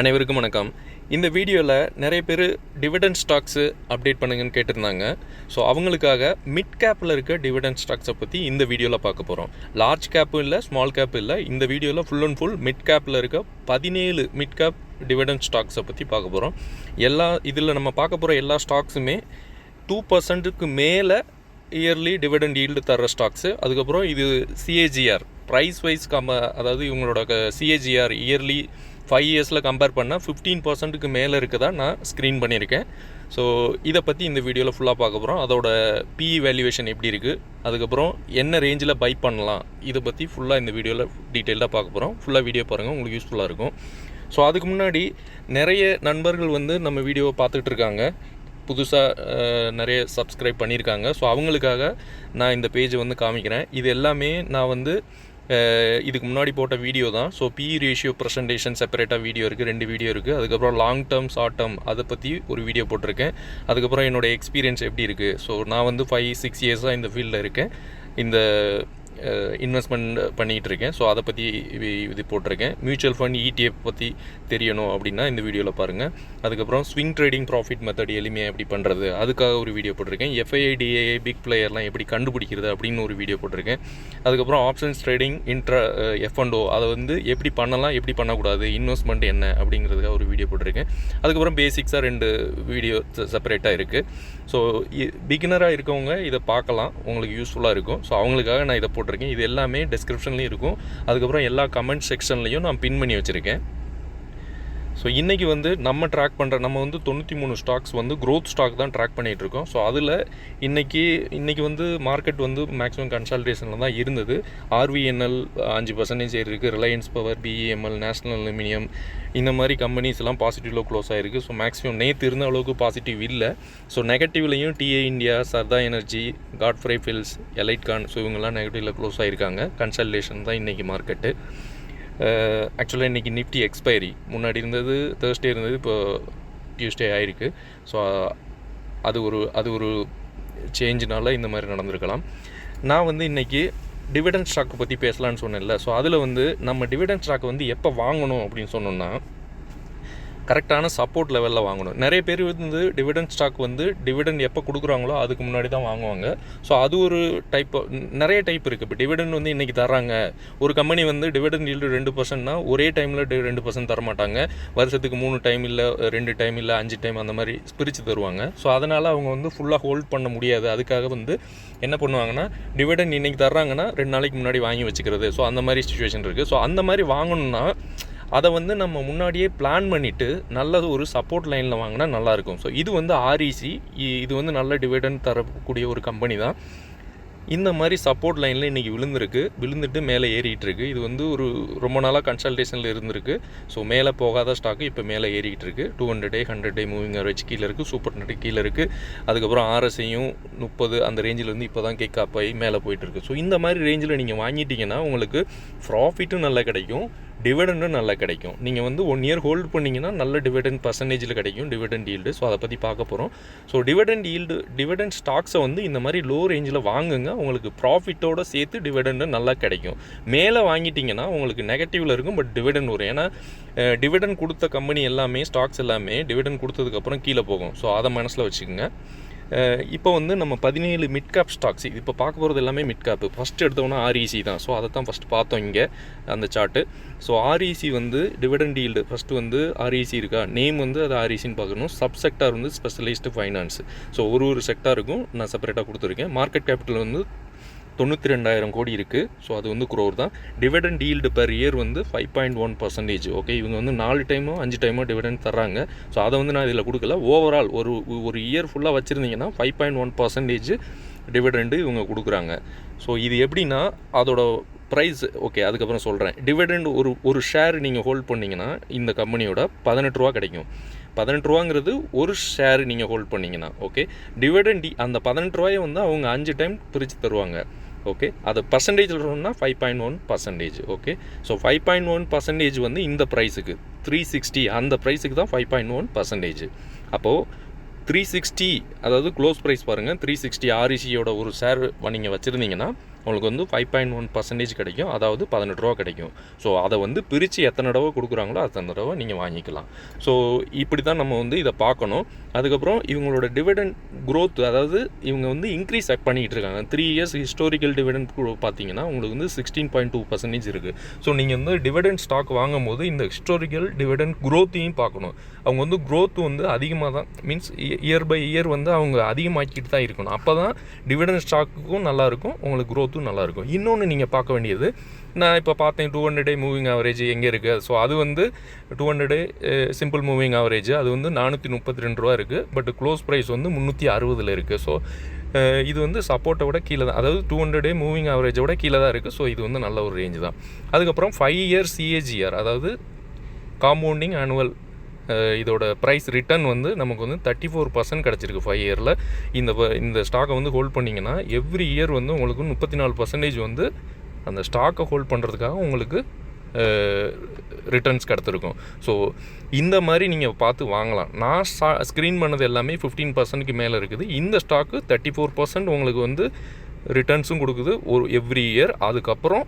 அனைவருக்கும் வணக்கம். இந்த வீடியோவில் நிறைய பேர் டிவிடெண்ட் ஸ்டாக்ஸு அப்டேட் பண்ணுங்கன்னு கேட்டிருந்தாங்க. ஸோ அவங்களுக்காக மிட் கேப்பில் இருக்க டிவிடெண்ட் ஸ்டாக்ஸை பற்றி இந்த வீடியோவில் பார்க்க போகிறோம் லார்ஜ் கேப்பும் இல்லை ஸ்மால் கேப் இல்லை இந்த வீடியோவில் ஃபுல் அண்ட் ஃபுல் மிட் கேப்பில் இருக்க பதினேழு மிட் கேப் டிவிடெண்ட் ஸ்டாக்ஸை பற்றி பார்க்க போகிறோம் எல்லா இதில் நம்ம பார்க்க போகிற எல்லா ஸ்டாக்ஸுமே டூ பர்சன்ட்டுக்கு மேலே இயர்லி டிவிடெண்ட் ஈல்டு தர ஸ்டாக்ஸு அதுக்கப்புறம் இது சிஏஜிஆர் ப்ரைஸ் வைஸ் கம்ப அதாவது இவங்களோட சிஏஜிஆர் இயர்லி ஃபைவ் இயர்ஸில் கம்பேர் பண்ணால் ஃபிஃப்டீன் பர்சன்ட்டுக்கு மேலே இருக்கதா நான் ஸ்க்ரீன் பண்ணியிருக்கேன். ஸோ இதை பற்றி இந்த வீடியோவில் ஃபுல்லாக பார்க்க போகிறோம் அதோட பிஇ வேல்யூவேஷன் எப்படி இருக்குது அதுக்கப்புறம் என்ன ரேஞ்சில் பை பண்ணலாம்? இதை பற்றி ஃபுல்லாக இந்த வீடியோவில் டீட்டெயிலாக பார்க்க போகிறோம் ஃபுல்லாக வீடியோ பாருங்கள் உங்களுக்கு யூஸ்ஃபுல்லாக இருக்கும். ஸோ அதுக்கு முன்னாடி நிறைய நண்பர்கள் வந்து நம்ம வீடியோவை பார்த்துட்டு இருக்காங்க. புதுசாக நிறைய சப்ஸ்கிரைப் பண்ணியிருக்காங்க. ஸோ அவங்களுக்காக நான் இந்த பேஜை வந்து காமிக்கிறேன். இது எல்லாமே நான் வந்து இதுக்கு முன்னாடி போட்ட வீடியோ தான். ஸோ பி ரேஷியோ ப்ரெசன்டேஷன் செப்பரேட்டாக வீடியோ இருக்குது ரெண்டு வீடியோ இருக்குது அதுக்கப்புறம் லாங் டேர்ம் ஷார்ட் டேர்ம் அதை பற்றி ஒரு வீடியோ போட்டிருக்கேன். அதுக்கப்புறம் என்னோட எக்ஸ்பீரியன்ஸ் எப்படி இருக்குது ஸோ நான் வந்து ஃபைவ் சிக்ஸ் இயர்ஸாக இந்த ஃபீல்டில் இருக்கேன். இந்த இன்வெஸ்ட்மெண்ட் பண்ணிகிட்டு இருக்கேன் ஸோ அதை பற்றி இது போட்டிருக்கேன். மியூச்சுவல் ஃபண்ட் இடிஎஃப் பற்றி தெரியணும் அப்படின்னா இந்த வீடியோவில் பாருங்கள் அதுக்கப்புறம் ஸ்விங் ட்ரேடிங் ப்ராஃபிட் மெத்தட் எளிமையாக எப்படி பண்ணுறது அதுக்காக ஒரு வீடியோ போட்டிருக்கேன். எஃப்ஐடிஏ பிக் பிளேயர்லாம் எப்படி கண்டுபிடிக்கிறது அப்படின்னு ஒரு வீடியோ போட்டிருக்கேன். அதுக்கப்புறம் options trading intra F and O அதை வந்து எப்படி பண்ணலாம் எப்படி பண்ணக்கூடாது இன்வெஸ்ட்மெண்ட் என்ன அப்படிங்கிறதுக்காக ஒரு வீடியோ போட்டிருக்கேன். அதுக்கப்புறம் பேசிக்ஸாக ரெண்டு வீடியோ செப்பரேட்டாக இருக்குது ஸோ பிகினராக இருக்கவங்க இதை பார்க்கலாம். உங்களுக்கு யூஸ்ஃபுல்லாக இருக்கும். ஸோ அவங்களுக்காக நான் இதை போட்டிருக்கேன். இது எல்லாமே டிஸ்கிரிப்ஷன்லேயும் இருக்கும். அதுக்கப்புறம் எல்லா கமெண்ட் செக்ஷன்லையும் நான் பின் பண்ணி வச்சுருக்கேன். ஸோ இன்றைக்கி வந்து நம்ம ட்ராக் பண்ணுற நம்ம வந்து தொண்ணூற்றி மூணு ஸ்டாக்ஸ் வந்து க்ரோத் ஸ்டாக் தான் ட்ராக் பண்ணிகிட்டு இருக்கோம். ஸோ அதில் இன்றைக்கி இன்றைக்கி வந்து மார்க்கெட் வந்து மேக்ஸிமம் கன்சல்டேஷனில் தான் இருந்தது. ஆர்விஎன்எல் அஞ்சு பர்சன்டேஜ் இருக்குது Reliance Power BEML National Aluminium இந்த மாதிரி கம்பெனிஸ் எல்லாம் பாசிட்டிவில் க்ளோஸ் ஆகிருக்கு ஸோ மேக்ஸிமம் நேற்று இருந்த அளவுக்கு பாசிட்டிவ் இல்லை. So நெகட்டிவ்லையும் DA India Sarda energy Godfrey Phillips Elitecon so இவங்கெல்லாம் நெகட்டிவில் க்ளோஸ் ஆகிருக்காங்க கன்சல்டேஷன் தான் இன்றைக்கி மார்க்கெட்டு ஆக்சுவலாக இன்றைக்கி நிஃப்டி எக்ஸ்பைரி முன்னாடி இருந்தது தேர்ஸ்டே இருந்தது இப்போ டியூஸ்டே ஆகிருக்கு ஸோ அது ஒரு அது ஒரு சேஞ்சினால இந்த மாதிரி நடந்திருக்கலாம். நான் வந்து இன்றைக்கி டிவிடெண்ட் ஸ்டாக்கை பற்றி பேசலான்னு சொன்னேன்ல. ஸோ அதில் வந்து நம்ம டிவிடெண்ட் ஸ்டாக் வந்து எப்போ வாங்கணும் அப்படின்னு சொன்னோம்னா கரெக்டான சப்போர்ட் லெவலில் வாங்கணும். நிறைய பேர் வந்து டிவிடெண்ட் ஸ்டாக் வந்து டிவிடெண்ட் எப்போ கொடுக்குறாங்களோ அதுக்கு முன்னாடி தான் வாங்குவாங்க. ஸோ அது ஒரு டைப் நிறைய டைப் இருக்குது இப்போ டிவிடெண்ட் வந்து இன்றைக்கி தராங்க ஒரு கம்பெனி வந்து டிவிடெண்ட் ஈல்டு ரெண்டு பர்சன்ட்னா ஒரே டைமில் ரெண்டு பர்சன்ட் தரமாட்டாங்க. வருஷத்துக்கு மூணு டைம் இல்லை ரெண்டு டைம் இல்லை அஞ்சு டைம் அந்த மாதிரி பிரித்து தருவாங்க. ஸோ அதனால் அவங்க வந்து ஃபுல்லாக ஹோல்ட் பண்ண முடியாது. அதுக்காக வந்து என்ன பண்ணுவாங்கன்னா டிவிடெண்ட் இன்றைக்கி தர்றாங்கன்னா ரெண்டு நாளைக்கு முன்னாடி வாங்கி வச்சுக்கிறது. ஸோ அந்த மாதிரி சுச்சுவேஷன் இருக்குது ஸோ அந்த மாதிரி வாங்கணும்னா அதை வந்து நம்ம முன்னாடியே பிளான் பண்ணிவிட்டு நல்லது ஒரு சப்போர்ட் லைனில் வாங்கினா நல்லாயிருக்கும். ஸோ இது வந்து ஆர்இசி இது வந்து நல்ல டிவிடன் தரக்கூடிய ஒரு கம்பெனி தான். இந்த மாதிரி சப்போர்ட் லைனில் இன்றைக்கி விழுந்திருக்கு. விழுந்துட்டு மேலே ஏறிட்டு இது வந்து ஒரு ரொம்ப நாளாக கன்சல்டேஷனில் இருந்திருக்கு. ஸோ மேலே போகாத ஸ்டாக்கு இப்போ மேலே ஏறிக்கிட்டு இருக்கு two hundred day hundred day moving average கீழே இருக்குது சூப்பர் நட்டு கீழே இருக்குது அதுக்கப்புறம் ஆர்எஸ்ஐயும் முப்பது அந்த ரேஞ்சிலேருந்து இப்போ தான் கேக் அப் ஆகி மேலே போயிட்டுருக்கு. ஸோ இந்த மாதிரி ரேஞ்சில் நீங்கள் வாங்கிட்டீங்கன்னா உங்களுக்கு ப்ராஃபிட்டும் நல்லா கிடைக்கும். டிவிடெண்டும் நல்லா கிடைக்கும். நீங்கள் வந்து ஒன் இயர் ஹோல்ட் பண்ணிங்கன்னா நல்ல டிவிடெண்ட் பர்சன்டேஜில் கிடைக்கும். டிவிடெண்ட் ஈல்டு ஸோ அதை பற்றி பார்க்க போகிறோம் ஸோ டிவிடெண்ட் ஈல்டு டிவிடெண்ட் ஸ்டாக்ஸை வந்து இந்த மாதிரி லோ ரேஞ்சில் வாங்குங்க. உங்களுக்கு ப்ராஃபிட்டோடு சேர்த்து டிவிடெண்டு நல்லா கிடைக்கும். மேலே வாங்கிட்டிங்கன்னா உங்களுக்கு நெகட்டிவில் இருக்கும் பட் டிவிடெண்ட் வரும். ஏன்னா டிவிடெண்ட் கொடுத்த கம்பெனி எல்லாமே ஸ்டாக்ஸ் எல்லாமே டிவிடெண்ட் கொடுத்ததுக்கப்புறம் கீழே போகும். ஸோ அதை மனசில் வச்சுக்கோங்க. இப்போ வந்து நம்ம பதினேழு மிட் கேப் ஸ்டாக்ஸ் இப்போ பார்க்க போகிறது எல்லாமே மிட் கேப் ஃபஸ்ட் எடுத்தோம்னா ஆர்இசி தான். ஸோ அதை தான் ஃபஸ்ட் பார்த்தோம் இங்கே அந்த சார்ட்டு ஸோ ஆர்இசி வந்து டிவிடன் டீல்டு ஃபஸ்ட்டு வந்து ஆர்இசி இருக்கா? நேம் வந்து அது ஆர்இசின்னு பார்க்கணும். சப் செக்டார் வந்து ஸ்பெஷலிஸ்டு ஃபைனான்ஸ் ஸோ ஒரு ஒரு செக்டாருக்கும் நான் செப்பரேட்டாக கொடுத்துருக்கேன். மார்க்கெட் கேபிட்டல் வந்து தொண்ணூற்றி ரெண்டாயிரம் கோடி இருக்குது ஸோ அது வந்து குரோர் தான். டிவிடன் டீல்டு பெர் இயர் வந்து five point one percentage okay இவங்க வந்து நாலு டைமோ அஞ்சு டைமோ டிவிடெண்ட் தர்றாங்க. ஸோ அதை வந்து நான் இதில் கொடுக்கல. ஓவரால் ஒரு ஒரு இயர் ஃபுல்லாக வச்சுருந்தீங்கன்னா five point one percentage dividend இவங்க கொடுக்குறாங்க. ஸோ இது எப்படின்னா அதோட ப்ரைஸ் ஓகே அதுக்கப்புறம் சொல்கிறேன் டிவிடெண்ட் ஒரு ஒரு ஷேர் நீங்கள் ஹோல்ட் பண்ணிங்கன்னா இந்த கம்பெனியோட பதினெட்டு ரூபா கிடைக்கும். பதினெட்டு ரூபாங்கிறது ஒரு ஷேர் நீங்கள் ஹோல்ட் பண்ணிங்கன்னா ஓகே டிவிடெண்ட் அந்த பதினெட்டு ரூபாயை வந்து அவங்க அஞ்சு டைம் பிரித்து தருவாங்க. ஓகே அது பர்சன்டேஜ் சொல்லணும்னா five point one percentage okay so five point one percentage வந்து இந்த ப்ரைஸுக்கு த்ரீ சிக்ஸ்டி அந்த ப்ரைஸுக்கு தான் ஃபைவ் பாயிண்ட் ஒன் பர்சன்டேஜ் அப்போது த்ரீ சிக்ஸ்டி அதாவது க்ளோஸ் ப்ரைஸ் பாருங்கள் த்ரீ சிக்ஸ்டி ஆர்இசியோட ஒரு ஷேர் நீங்கள் வச்சுருந்தீங்கன்னா உங்களுக்கு வந்து ஃபைவ் பாயிண்ட் ஒன் பர்சன்டேஜ் கிடைக்கும். அதாவது பதினெட்டு ரூபா கிடைக்கும். ஸோ அதை வந்து பிரித்து எத்தனை தடவை கொடுக்குறாங்களோ அத்தனை தடவை நீங்கள் வாங்கிக்கலாம். ஸோ இப்படி தான் நம்ம வந்து இதை பார்க்கணும். அதுக்கப்புறம் இவங்களோட டிவிடெண்ட் க்ரோத் அதாவது இவங்க வந்து இன்க்ரீஸ் பண்ணிக்கிட்டு இருக்காங்க. த்ரீ இயர்ஸ் ஹிஸ்டோரிக்கல் டிவிடெண்ட் பார்த்தீங்கன்னா உங்களுக்கு வந்து சிக்ஸ்டீன் பாயிண்ட் டூ பர்சன்டேஜ் இருக்குது ஸோ நீங்கள் வந்து டிவிடெண்ட் ஸ்டாக் வாங்கும் போது இந்த ஹிஸ்டாரிக்கல் டிவிடெண்ட் க்ரோத்தையும் பார்க்கணும். அவங்க வந்து க்ரோத் வந்து அதிகமாக தான் மீன்ஸ் இயர் பை இயர் வந்து அவங்க அதிகமாக்கிட்டு தான் இருக்கணும். அப்போ தான் டிவிடெண்ட் ஸ்டாக்குக்கும் நல்லாயிருக்கும் உங்களுக்கு க்ரோத்தும் நல்லாயிருக்கும். இன்னொன்று நீங்கள் பார்க்க வேண்டியது நான் இப்போ பார்த்தேன் two hundred day moving average எங்கே இருக்குது ஸோ அது வந்து two hundred day simple moving average அது வந்து நானூற்றி முப்பத்தி ரெண்டு ரூபா இருக்குது பட் க்ளோஸ் ப்ரைஸ் வந்து முந்நூற்றி அறுபதில் இருக்குது ஸோ இது வந்து சப்போர்ட்டை விட கீழே தான் அதாவது டூ ஹண்ட்ரட் டே மூவிங் ஆவரேஜை விட கீழே தான் இருக்குது ஸோ இது வந்து நல்ல ஒரு ரேஞ்சு தான். அதுக்கப்புறம் ஃபைவ் இயர் சிஏஜிஆர் அதாவது காம்பவுண்டிங் ஆனுவல் இதோட ப்ரைஸ் ரிட்டர்ன் வந்து நமக்கு வந்து தேர்ட்டி ஃபோர் பர்சன்ட் கிடச்சிருக்கு ஃபைவ் இயரில் இந்த வ- இந்த ஸ்டாக்கை வந்து ஹோல்ட் பண்ணிங்கன்னா எவ்ரி இயர் வந்து உங்களுக்கு முப்பத்தி நாலு பர்சன்டேஜ் வந்து அந்த ஸ்டாக்கை ஹோல்ட் பண்ணுறதுக்காக உங்களுக்கு ரிட்டர்ன்ஸ் கிடச்சிருக்கும் ஸோ இந்த மாதிரி நீங்கள் பார்த்து வாங்கலாம். நான் சா ஸ்க்ரீன் பண்ணது எல்லாமே ஃபிஃப்டீன் பர்சன்ட்க்கு மேலே இருக்குது. இந்த ஸ்டாக்கு தேர்ட்டி ஃபோர் பர்சன்ட் உங்களுக்கு வந்து ரிட்டர்ன்ஸும் கொடுக்குது ஒரு எவ்ரி இயர் அதுக்கப்புறம்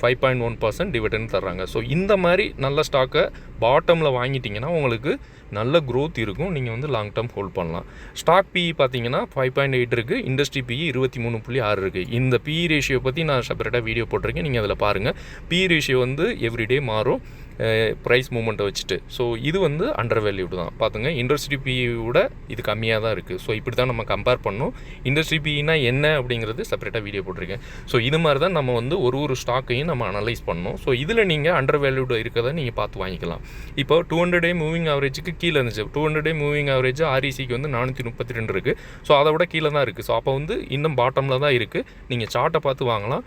five point one percent dividend தர்றாங்க. ஸோ இந்த மாதிரி நல்ல ஸ்டாக்கை பாட்டமில் வாங்கிட்டீங்கன்னா உங்களுக்கு நல்ல க்ரோத் இருக்கும். நீங்கள் வந்து லாங் டேர்ம் ஹோல்ட் பண்ணலாம். ஸ்டாக் பிஇ பார்த்தீங்கன்னா ஃபைவ் பாயிண்ட் எயிட் இருக்குது இண்டஸ்ட்ரி பிஇ இருபத்தி மூணு புள்ளி ஆறு இருக்குது இந்த பிஇ ரேஷியோ பற்றி நான் செப்பரேட்டாக வீடியோ போட்டிருக்கேன். நீங்கள் அதில் பாருங்கள் பிஇ ரேஷியோ வந்து எவ்ரிடே மாறும். ப்ரைஸ் மூமெண்ட்டை வச்சுட்டு. ஸோ இது வந்து அண்டர் வேல்யூடு தான். பார்த்துங்க இண்டஸ்ட்ரி பியோட இது கம்மியாக தான் இருக்குது ஸோ இப்படி தான் நம்ம கம்பேர் பண்ணணும் இண்டஸ்ட்ரி பினா என்ன அப்படிங்கிறது செப்பரேட்டாக வீடியோ போட்டிருக்கேன். ஸோ இது மாதிரி தான் நம்ம வந்து ஒரு ஒரு ஸ்டாக்கையும் நம்ம அனலைஸ் பண்ணோம். ஸோ இதில் நீங்கள் அண்டர் வேல்யூடு இருக்கிறத நீங்கள் பார்த்து வாங்கிக்கலாம். இப்போ டூ ஹண்ட்ரட் டே மூவிங் ஆவரேஜுக்கு கீழே இருந்துச்சு. Two hundred day moving average ஆர்இசிக்கு வந்து நானூற்றி முப்பத்தி ரெண்டு இருக்குது ஸோ அதை விட கீழே தான் இருக்குது ஸோ அப்போ வந்து இன்னும் பாட்டமில் தான் இருக்குது நீங்கள் சார்ட்டை பார்த்து வாங்கலாம்.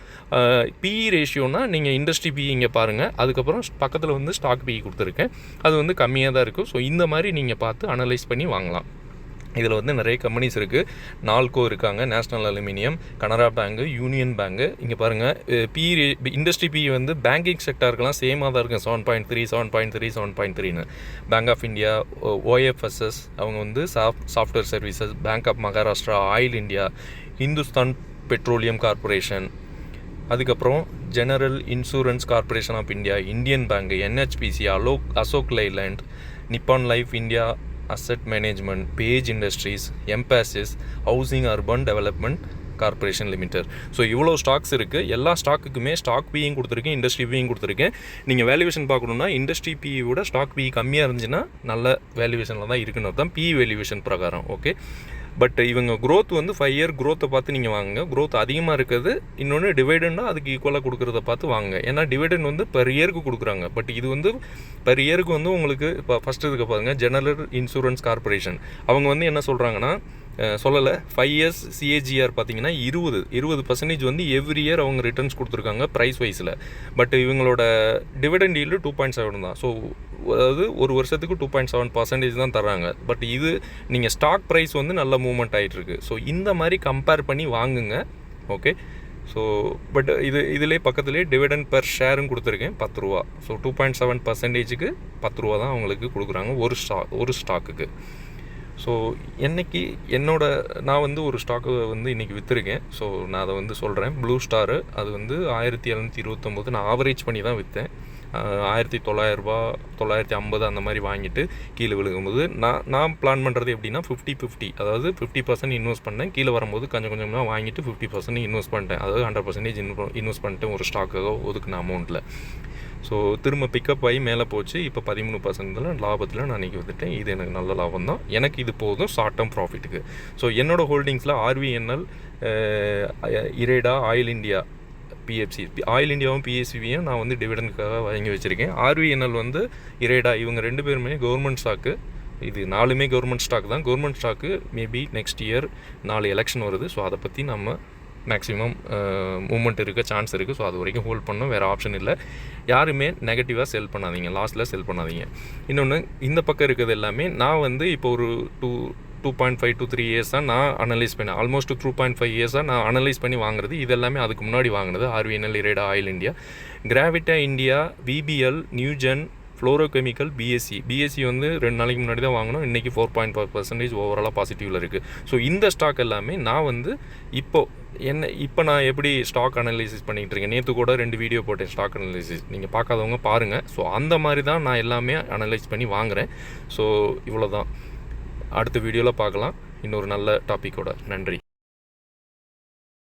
பிஇ ரேஷியோனால் நீங்கள் இண்டஸ்ட்ரி பி இங்கே பாருங்கள் அதுக்கப்புறம் பக்கத்தில் வந்து வந்து ஸ்டாக் பிஇ கொடுத்துருக்கேன் அது வந்து கம்மியாக தான் இருக்கும் ஸோ இந்த மாதிரி நீங்கள் பார்த்து அனலைஸ் பண்ணி வாங்கலாம். இதில் வந்து நிறைய கம்பெனிஸ் இருக்குது நால்கோ இருக்காங்க. National Aluminium Canara bank Union bank இங்கே பாருங்கள் பி இண்டஸ்ட்ரி பி வந்து பேங்கிங் செக்டாருக்கெல்லாம் சேமாக தான் இருக்கும் seven point three seven point three seven point த்ரீன்னு பேங்க் ஆஃப் இந்தியா ஓஎஃப்எஸ்எஸ் அவங்க வந்து soft software services Bank of Maharashtra Oil India Hindustan Petroleum Corporation அதுக்கப்புறம் General Insurance Corporation of India Indian Bank NHPC Alok Ashok Leyland Nippon Life India Asset Management Page Industries Mphasis Housing Urban Development Corporation Limited so இவ்வளோ stocks இருக்குது எல்லா ஸ்டாக்குக்குமே stock பியும் கொடுத்துருக்கேன் industry பியும் கொடுத்துருக்கேன். நீங்கள் valuation பார்க்கணுன்னா இண்டஸ்ட்ரி பி விட ஸ்டாக் பி கம்மியாக இருந்துச்சுன்னா நல்ல வேல்யூவேஷனில் தான் இருக்குன்னு தான் பி வேல்யூவேஷன் பிரகாரம் ஓகே பட் இவங்க க்ரோத் வந்து ஃபைவ் இயர் க்ரோத்தை பார்த்து நீங்கள் வாங்குங்க. க்ரோத் அதிகமாக இருக்கிறது இன்னொன்று டிவைடண்டாக அதுக்கு ஈக்குவலாக கொடுக்குறத பார்த்து வாங்குங்க. ஏன்னா டிவைடன் வந்து பெர் இயருக்கு கொடுக்குறாங்க. பட் இது வந்து பெர் இயருக்கு வந்து உங்களுக்கு இப்போ ஃபஸ்ட்டு இருக்க பாருங்க. ஜெனரல் இன்சூரன்ஸ் கார்ப்பரேஷன் அவங்க வந்து என்ன சொல்கிறாங்கன்னா சொல்லலை. ஃபைவ் இயர்ஸ் சிஏஜிஆர் பார்த்தீங்கன்னா இருபது. இருபது பர்சன்டேஜ் வந்து எவ்ரி இயர் அவங்க ரிட்டர்ன்ஸ் கொடுத்துருக்காங்க ப்ரைஸ் வைஸில் பட் இவங்களோட dividend yield two point seven தான். ஸோ அதாவது ஒரு வருஷத்துக்கு டூ பாயிண்ட் செவன் பர்சன்டேஜ் தான் தராங்க பட் இது நீங்கள் ஸ்டாக் ப்ரைஸ் வந்து நல்ல மூவ்மெண்ட் ஆகிட்டுருக்கு ஸோ இந்த மாதிரி கம்பேர் பண்ணி வாங்குங்க. ஓகே ஸோ பட் இது இதிலே பக்கத்துலேயே டிவிடெண்ட் பெர் ஷேரும் கொடுத்துருக்கேன். பத்து ரூபா. ஸோ டூ பாயிண்ட் செவன் பர்சன்டேஜுக்கு பத்து ரூபா தான் அவங்களுக்கு கொடுக்குறாங்க ஒரு ஸ்டா ஒரு ஸ்டாக்குக்கு ஸோ என்னைக்கு என்னோட நான் வந்து ஒரு ஸ்டாக்கு வந்து இன்றைக்கி விற்றுருக்கேன் ஸோ நான் அதை வந்து சொல்கிறேன் ப்ளூ ஸ்டாரு அது வந்து ஆயிரத்தி எழுநூற்றி இருபத்தொம்போது நான் ஆவரேஜ் பண்ணி தான் விற்றேன் ஆயிரத்தி தொள்ளாயிரரூபா தொள்ளாயிரத்தி ஐம்பது அந்த மாதிரி வாங்கிட்டு கீழே விழுகும்போது நான் நான் பிளான் பண்ணுறது எப்படின்னா ஃபிஃப்டி ஃபிஃப்டி அதாவது ஃபிஃப்டி பர்சன்ட் இன்வெஸ்ட் பண்ணேன். கீழே வரும்போது கொஞ்சம் கொஞ்சமாக வாங்கிட்டு ஃபிஃப்டி பர்சன்ட் இன்வெஸ்ட் பண்ணிட்டேன். அதாவது ஹண்ட்ரட் பர்சன்டேஜ் இன்வெஸ்ட் பண்ணிட்டேன் ஒரு ஸ்டாக்காக ஒதுக்குன அமௌண்ட்டில் ஸோ திரும்ப பிக்கப் ஆகி மேலே போச்சு. இப்போ பதிமூணு பர்சன்டில் லாபத்தில் நான் இன்றைக்கி வந்துட்டேன். இது எனக்கு நல்ல லாபம் தான் எனக்கு இது போதும் ஷார்ட் டேர்ம் ப்ராஃபிட்டுக்கு ஸோ என்னோடய ஹோல்டிங்ஸில் RVNL IREDA Oil India PFC Oil இந்தியாவும் பிஎஸ்சிபியும் நான் வந்து டிவிடனுக்காக வாங்கி வச்சுருக்கேன். ஆர்விஎன்எல் வந்து இரேடா இவங்க ரெண்டு பேருமே கவர்மெண்ட் ஸ்டாக்கு இது நாலுமே கவர்மெண்ட் ஸ்டாக் தான். Government stock maybe next year நாலு எலெக்ஷன் வருது. ஸோ அதை பற்றி நம்ம மேக்ஸிமம் மூமெண்ட் இருக்க சான்ஸ் இருக்குது ஸோ அது வரைக்கும் ஹோல்ட் பண்ணோம் வேறு ஆப்ஷன் இல்லை. யாருமே நெகட்டிவாக செல் பண்ணாதீங்க. லாஸ்ட்டில் செல் பண்ணாதீங்க. இன்னொன்று இந்த பக்கம் இருக்கிறது எல்லாமே நான் வந்து இப்போ ஒரு two two point five two three இயர்ஸாக நான் அனலைஸ் பண்ணேன். ஆல்மோஸ்ட் டூ பாயிண்ட் ஃபைவ் இயர்ஸாக நான் அனலைஸ் பண்ணி வாங்குறது. இது எல்லாமே அதுக்கு முன்னாடி வாங்கினது RVNL IREDA Oil India Gravita India VBL Newgen fluorochemical PSC PSC வந்து ரெண்டு நாளைக்கு முன்னாடி தான் வாங்கினோம். இன்றைக்கி ஃபோர் பாயிண்ட் ஃபைவ் பர்சன்டேஜ் ஓவராலாக பாசிட்டிவில் இருக்குது ஸோ இந்த ஸ்டாக் எல்லாமே நான் வந்து இப்போ என்ன இப்போ நான் எப்படி ஸ்டாக் அனலைசிஸ் பண்ணிகிட்டு இருக்கேன்? நேற்று கூட ரெண்டு வீடியோ போட்டேன் ஸ்டாக் அனலைசிஸ் நீங்கள் பார்க்காதவங்க பாருங்கள் ஸோ அந்த மாதிரி தான் நான் எல்லாமே அனலைஸ் பண்ணி வாங்குகிறேன் ஸோ இவ்வளோ தான் அடுத்த வீடியோவில் பார்க்கலாம். இன்னொரு நல்ல டாப்பிக்கோட நன்றி.